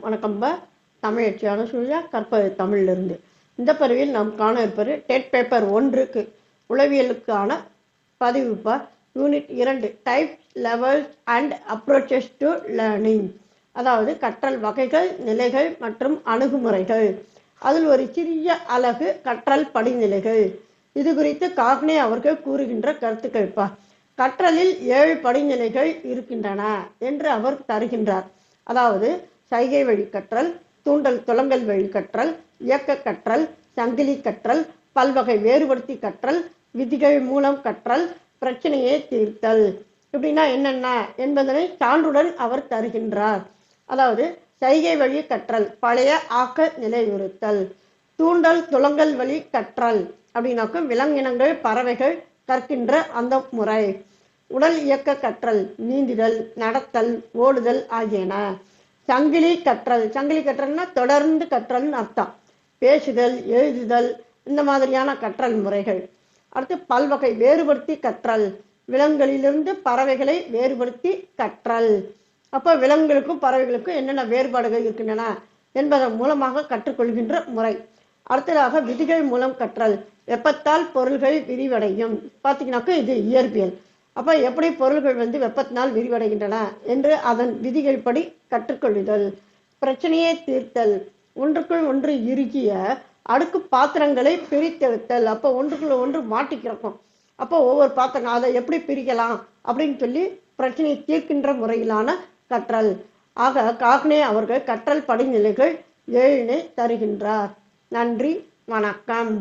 வணக்கம் வணக்கம்பா தமிழச்சியான சூழ்யா கற்பது தமிழிலிருந்து. இந்த பதிவில் நாம் காண இருப்பது டெட் பேப்பர் ஒன்றுக்கு உளவியலுக்கான பதிவு ப. யூனிட் இரண்டு type levels and approaches to learning. அதாவது கற்றல் வகைகள் நிலைகள் மற்றும் அணுகுமுறைகள். அதில் ஒரு சிறிய அலகு கற்றல் படிநிலைகள். இது குறித்து காக்னே அவர்கள் கூறுகின்ற கருத்துக்கள் கருத்துக்கள்ப்பா கற்றலில் ஏழு படிநிலைகள் இருக்கின்றன என்று அவர் தருகின்றார். அதாவது சைகை வழி கற்றல் தூண்டல் துலங்கல் வழி கற்றல் இயக்க கற்றல் சங்கிலி கற்றல் பல்வகை வேறுபடுத்தி கற்றல் விதிகள் மூலம் கற்றல் பிரச்சனையை தீர்த்தல். இப்படின்னா என்னென்ன என்பதனை சான்றுடன் அவர் தருகின்றார். அதாவது சைகை வழி கற்றல் பழைய ஆக்க நிலையுறுத்தல் தூண்டல் துலங்கல் வழி கற்றல் அப்படின்னாக்கும் விலங்கினங்கள் பறவைகள் கற்கின்ற அந்த முறை. உடல் இயக்க கற்றல் நீந்துதல் நடத்தல் ஓடுதல் ஆகியன. சங்கிலி கற்றல். சங்கிலி கற்றல்னா தொடர்ந்து கற்றல்னு அர்த்தம். பேசுதல் எழுதுதல் இந்த மாதிரியான கற்றல் முறைகள். அடுத்து பல்வகை வேறுபடுத்தி கற்றல். விலங்குகளிலிருந்து பறவைகளை வேறுபடுத்தி கற்றல். அப்போ விலங்குகளுக்கும் பறவைகளுக்கும் என்னென்ன வேறுபாடுகள் இருக்கின்றன என்பதன் மூலமாக கற்றுக்கொள்கின்ற முறை. அடுத்ததாக விதிகள் மூலம் கற்றல். வெப்பத்தால் பொருள்கள் விரிவடையும். பார்த்தீங்கன்னாக்கா இது இயற்பியல். அப்போ எப்படி பொருள்கள் வந்து வெப்பத்தினால் விரிவடைகின்றன என்று அதன் விதிகள் படி கற்றுக்கொள்ளுதல். பிரச்சனையை தீர்த்தல். ஒன்றுக்குள் ஒன்று இறுகிய அடுக்கு பாத்திரங்களை பிரித்தெடுத்தல் அப்போ ஒன்றுக்குள்ள ஒன்று மாட்டி அப்போ ஒவ்வொரு பாத்திரம் அதை எப்படி பிரிக்கலாம் அப்படின்னு சொல்லி பிரச்சனையை தீர்க்கின்ற முறையிலான கற்றல். ஆக காக்னே அவர்கள் கற்றல் படிநிலைகள் ஏழுன்னு தருகின்றார். நன்றி வணக்கம்.